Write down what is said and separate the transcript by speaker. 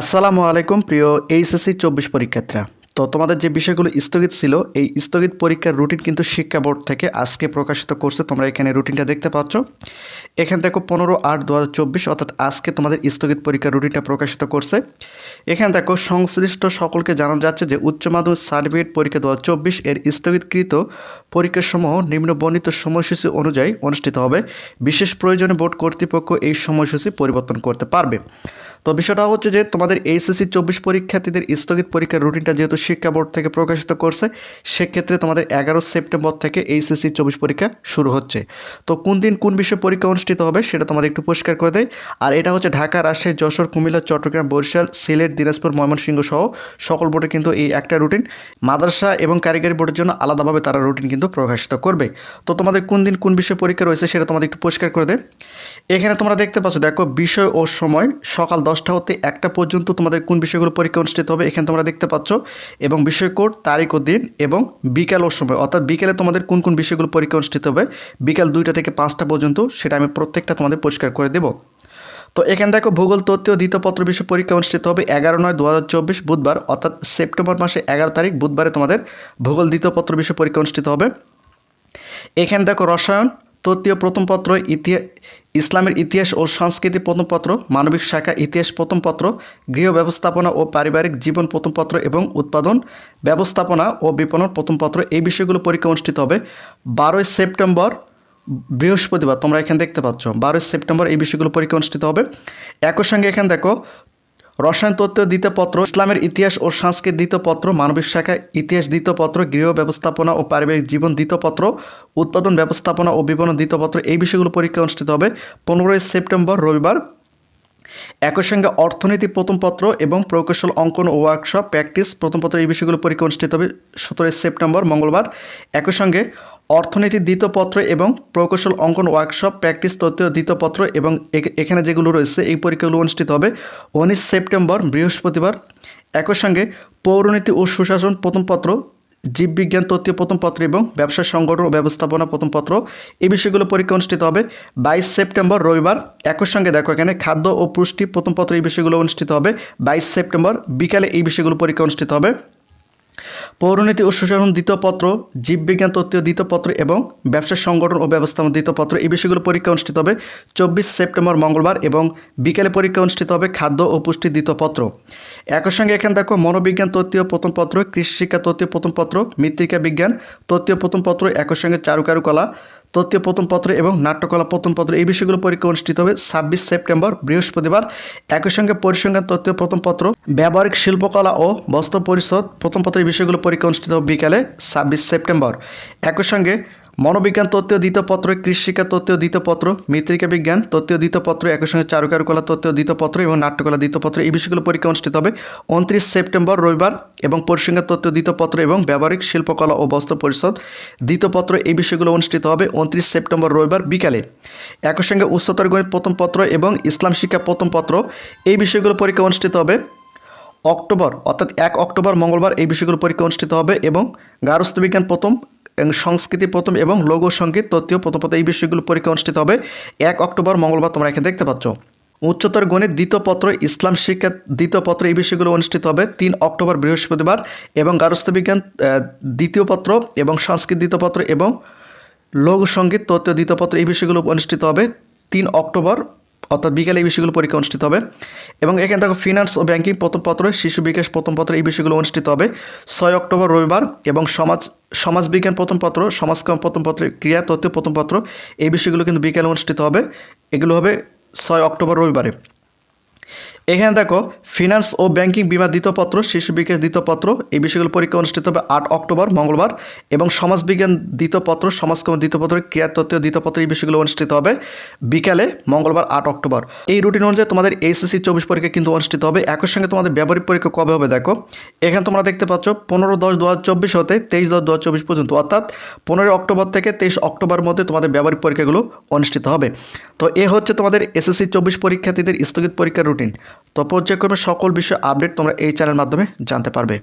Speaker 1: আসসালামু আলাইকুম, প্রিয় এইচএসসি চব্বিশ পরীক্ষার্থীরা। তো তোমাদের যে বিষয়গুলো স্থগিত ছিল, এই স্থগিত পরীক্ষার রুটিন কিন্তু শিক্ষা বোর্ড থেকে আজকে প্রকাশিত করছে। তোমরা এখানে রুটিনটা দেখতে পাচ্ছ। এখানে দেখো পনেরো আট দু অর্থাৎ আজকে তোমাদের স্থগিত পরীক্ষার রুটিনটা প্রকাশিত করছে। এখানে দেখো, সংশ্লিষ্ট সকলকে জানানো যাচ্ছে যে উচ্চ মাধ্যমিক সার্টিফিকেট পরীক্ষা দু হাজার চব্বিশ এর স্থগিতকৃত পরীক্ষাসমূহ নিম্ন বর্ণিত সময়সূচি অনুযায়ী অনুষ্ঠিত হবে। বিশেষ প্রয়োজনে বোর্ড কর্তৃপক্ষ এই সময়সূচি পরিবর্তন করতে পারবে। তো বিষয়টা হচ্ছে যে তোমাদের এইচএসসি চব্বিশ পরীক্ষার্থীদের স্থগিত পরীক্ষার রুটিনটা যেহেতু শিক্ষা বোর্ড থেকে প্রকাশিত করছে, সেক্ষেত্রে তোমাদের এগারো সেপ্টেম্বর থেকে এইচএসসি চব্বিশ পরীক্ষা শুরু হচ্ছে। তো কোন দিন কোন বিষয়ে পরীক্ষা অনুষ্ঠিত হবে সেটা তোমাদের একটু পরিষ্কার করে দেয় আর এটা হচ্ছে ঢাকা, রাজশাহী, যশোর, কুমিল্লা, চট্টগ্রাম, বরিশাল, সিলেট, দিনাজপুর, ময়মনসিংহ সহ সকল বোর্ডে কিন্তু এই একটা রুটিন। মাদ্রাসা এবং কারিগরি বোর্ডের জন্য আলাদাভাবে তারা রুটিন কিন্তু প্রকাশিত করবে। তো তোমাদের কোন দিন কোন বিষয়ে পরীক্ষা রয়েছে সেটা তোমাদের একটু পরিষ্কার করে দেয় এখানে তোমরা দেখতে পাচ্ছ, দেখো বিষয় ও সময় সকাল দশটা হতে একটা পর্যন্ত তোমাদের কোন বিষয়গুলো পরীক্ষা অনুষ্ঠিত হবে এখানে তোমরা দেখতে পাচ্ছ। এবং বিষয় কোড, তারিখ ও দিন এবং বিকাল ও সময়। অর্থাৎ বিকেলে তোমাদের কোন কোন বিষয়গুলো পরীক্ষা অনুষ্ঠিত হবে, বিকাল দুইটা থেকে পাঁচটা পর্যন্ত সেটা আমি প্রত্যেকটা তোমাদের পরিষ্কার করে দেবো। তো এখানে দেখো ভূগোল ও দ্বিতীয় পত্র বিষয় পরীক্ষা অনুষ্ঠিত হবে এগারো নয় দু বুধবার। অর্থাৎ সেপ্টেম্বর মাসে এগারো তারিখ বুধবারে তোমাদের ভূগোল দ্বিতীয় পত্র বিষয় পরীক্ষা অনুষ্ঠিত হবে। এখানে দেখো রসায়ন তত্ত্বীয় প্রথম পত্র ইতিহাস ইসলামের ইতিহাস ও সংস্কৃতি প্রথম পত্র, মানবিক শাখা ইতিহাস প্রথম পত্র, গৃহ ব্যবস্থাপনা ও পারিবারিক জীবন প্রথম পত্র এবং উৎপাদন, ব্যবস্থাপনা ও বিপণন প্রথম পত্র। এই বিষয়গুলো পরীক্ষা অনুষ্ঠিত হবে বারোই সেপ্টেম্বর, বৃহস্পতিবার। তোমরা এখানে দেখতে পাচ্ছ, বারোই সেপ্টেম্বর এই বিষয়গুলো পরীক্ষা অনুষ্ঠিত হবে। একই সঙ্গে এখানে দেখো রসায়ন তত্ত্ব দ্বিতীয় পত্র ইসলামের ইতিহাস ও সংস্কৃত দ্বিতীয় পত্র মানবিক শাখা, ইতিহাস দ্বিতীয় পত্র গৃহ ব্যবস্থাপনা ও পারিবারিক জীবন দ্বিতীয় পত্র উৎপাদন ব্যবস্থাপনা ও বিপণন দ্বিতীয় পত্র এই বিষয়গুলো পরীক্ষা অনুষ্ঠিত হবে। পনেরোই সেপ্টেম্বর রবিবার একই সঙ্গে অর্থনীতি প্রথম পত্র এবং প্রকৌশল অঙ্কন ওয়ার্কশপ প্র্যাকটিস প্রথম পত্র এই বিষয়গুলো পরীক্ষা অনুষ্ঠিত হবে সতেরোই সেপ্টেম্বর, মঙ্গলবার। একই সঙ্গে অর্থনীতির দ্বিতীয় পত্র এবং প্রকৌশল অঙ্কন ওয়ার্কশপ প্র্যাকটিস তথ্য দ্বিতীয় পত্র এবং এখানে যেগুলো রয়েছে এই পরীক্ষাগুলো অনুষ্ঠিত হবে উনিশ সেপ্টেম্বর, বৃহস্পতিবার। একই সঙ্গে পৌরনীতি ও সুশাসন প্রথম পত্র জীববিজ্ঞান তত্ত্বীয় প্রথম পত্র এবং ব্যবসা সংগঠন ও ব্যবস্থাপনা প্রথম পত্র এই বিষয়গুলো পরীক্ষা অনুষ্ঠিত হবে বাইশ সেপ্টেম্বর, রবিবার। একই সঙ্গে দেখো এখানে খাদ্য ও পুষ্টি প্রথম পত্র এই বিষয়গুলো অনুষ্ঠিত হবে বাইশ সেপ্টেম্বর। বিকালে এই বিষয়গুলো পরীক্ষা অনুষ্ঠিত হবে। পৌরনীতি ও সুশাসন দ্বিতীয় পত্র, জীববিজ্ঞান তত্ত্বীয় দ্বিতীয় পত্র এবং ব্যবসা সংগঠন ও ব্যবস্থাপনা দ্বিতীয় পত্র এই বিষয়গুলো পরীক্ষা অনুষ্ঠিত হবে চব্বিশ সেপ্টেম্বর মঙ্গলবার এবং বিকেলে পরীক্ষা অনুষ্ঠিত হবে খাদ্য ও পুষ্টি দ্বিতীয় পত্র। একই সঙ্গে এখানে দেখো মনোবিজ্ঞান তত্ত্বীয় প্রথম পত্র কৃষি শিক্ষা তত্ত্বীয় প্রথম পত্র, মৃত্তিকা বিজ্ঞান তত্ত্বীয় প্রথম পত্র, একই সঙ্গে চারুকারু কলা তত্ত্বীয় প্রথম পত্র এবং নাট্যকলা প্রথম পত্র এই বিষয়গুলো পরীক্ষা অনুষ্ঠিত হবে ছাব্বিশ সেপ্টেম্বর, বৃহস্পতিবার। একই সঙ্গে পরিসংখ্যান তথ্য প্রথম পত্র, ব্যবহারিক শিল্পকলা ও বস্ত্র পরিষদ প্রথম পত্র এই বিষয়গুলো পরীক্ষা অনুষ্ঠিত হবে বিকালে ছাব্বিশ সেপ্টেম্বর। একই সঙ্গে মনোবিজ্ঞান তত্ত্বীয় দ্বিতীয় পত্র কৃষিকা তত্ত্বীয় দ্বিতীয় পত্র মৃত্তিকা বিজ্ঞান তত্ত্বীয় দ্বিতীয় পত্র একই সঙ্গে চারুকারুকলা তত্ত্বীয় দ্বিতীয় পত্র এবং নাট্যকলা দ্বিতীয় পত্র এই বিষয়গুলো পরীক্ষা অনুষ্ঠিত হবে উনত্রিশ সেপ্টেম্বর, রবিবার এবং পরিসংখ্যান তত্ত্বীয় দ্বিতীয় পত্র এবং ব্যবহারিক শিল্পকলা ও বস্ত্র পরিষদ দ্বিতীয় পত্র এই বিষয়গুলো অনুষ্ঠিত হবে উনত্রিশ সেপ্টেম্বর, রবিবার বিকালে। একই সঙ্গে উচ্চতর গণিত প্রথম পত্র এবং ইসলাম শিক্ষা প্রথম পত্র, এই বিষয়গুলো পরীক্ষা অনুষ্ঠিত হবে অক্টোবর, অর্থাৎ এক অক্টোবর, মঙ্গলবার, এই বিষয়গুলো পরীক্ষা অনুষ্ঠিত হবে এবং গার্হস্থ্য বিজ্ঞান প্রথম সংস্কৃতি প্রথম এবং লৌহ সংগীত তত্ত্বীয় প্রথম এই বিষয়গুলো পরীক্ষা অনুষ্ঠিত হবে। এক অক্টোবর, মঙ্গলবার তোমরা এখানে দেখতে পাচ্ছ। উচ্চতর গণিত দ্বিতীয় পত্র, ইসলাম শিক্ষা দ্বিতীয় পত্র এই বিষয়গুলো অনুষ্ঠিত হবে তিন অক্টোবর, বৃহস্পতিবার এবং গার্হস্থ্য বিজ্ঞান দ্বিতীয় পত্র এবং সংস্কৃত দ্বিতীয় পত্র এবং লৌহ সংগীত তত্ত্ব দ্বিতীয় পত্র এই বিষয়গুলো অনুষ্ঠিত হবে তিন অক্টোবর, অর্থাৎ বিকেলে এই বিষয়গুলো পরীক্ষা অনুষ্ঠিত হবে। এবং এখানে দেখো ফিনান্স ও ব্যাংকিং প্রথম পত্র, শিশু বিকাশ প্রথম পত্র এই বিষয়গুলো অনুষ্ঠিত হবে। ছয় অক্টোবর, রবিবার এবং সমাজ সমাজবিজ্ঞান প্রথম পত্র, সমাজকর্ম প্রথম পত্র, ক্রিয়া, তথ্য প্রথম পত্র, এই বিষয়গুলো কিন্তু বিকেলে অনুষ্ঠিত হবে। এগুলো হবে ছয় অক্টোবর রবিবারে। এখানে দেখো ফিনান্স ও ব্যাংকিং বিমা দ্বিতীয় পত্র শিশু বিকাশ দ্বিতীয় পত্র এই বিষয়গুলো পরীক্ষা অনুষ্ঠিত হবে আট অক্টোবর, মঙ্গলবার। এবং সমাজবিজ্ঞান দ্বিতীয় পত্র সমাজকর্ম দ্বিতীয় পত্র ক্রিয়া তত্ত্ব এই বিষয়গুলো অনুষ্ঠিত হবে বিকালে, মঙ্গলবার, আট অক্টোবর। এই রুটিন অনুযায়ী তোমাদের এইচএসসি চব্বিশ পরীক্ষা কিন্তু অনুষ্ঠিত হবে। একই সঙ্গে তোমাদের ব্যবহারিক পরীক্ষা কবে হবে দেখো? এখানে তোমরা দেখতে পাচ্ছ, পনেরো দশ দু হতে তেইশ দশ দু পর্যন্ত। অর্থাৎ পনেরোই অক্টোবর থেকে তেইশ অক্টোবর মধ্যে তোমাদের ব্যবহারিক পরীক্ষাগুলো অনুষ্ঠিত হবে। তো এ হচ্ছে তোমাদের এসএসসি চব্বিশ পরীক্ষার্থীদের স্থগিত পরীক্ষার রুটিন তো পর্যায়ক্রমে সকল বিষয় আপডেট তোমরা এই চ্যানেলের মাধ্যমে জানতে পারবে।